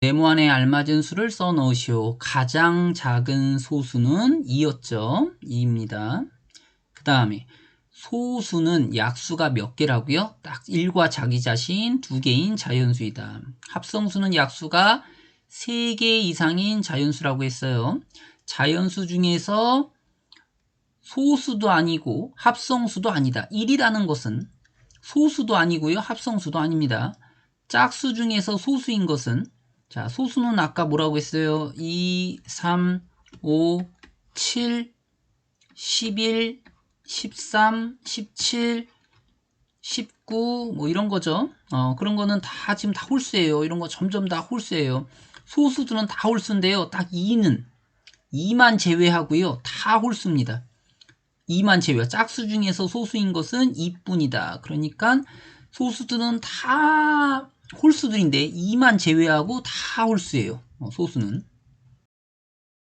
네모 안에 알맞은 수를 써 넣으시오. 가장 작은 소수는 2였죠. 2입니다. 그 다음에 소수는 약수가 몇 개라고요? 딱 1과 자기 자신 2개인 자연수이다. 합성수는 약수가 3개 이상인 자연수라고 했어요. 자연수 중에서 소수도 아니고 합성수도 아니다. 1이라는 것은 소수도 아니고요. 합성수도 아닙니다. 짝수 중에서 소수인 것은 자, 소수는 아까 뭐라고 했어요? 2, 3, 5, 7, 11, 13, 17, 19, 뭐 이런 거죠. 어, 그런 거는 다 지금 다 홀수예요. 이런 거 점점 다 홀수예요. 소수들은 다 홀수인데요. 딱 2는 2만 제외하고요. 다 홀수입니다. 2만 제외. 짝수 중에서 소수인 것은 2뿐이다. 그러니까 소수들은 다 홀수들인데 2만 제외하고 다 홀수예요. 어, 소수는.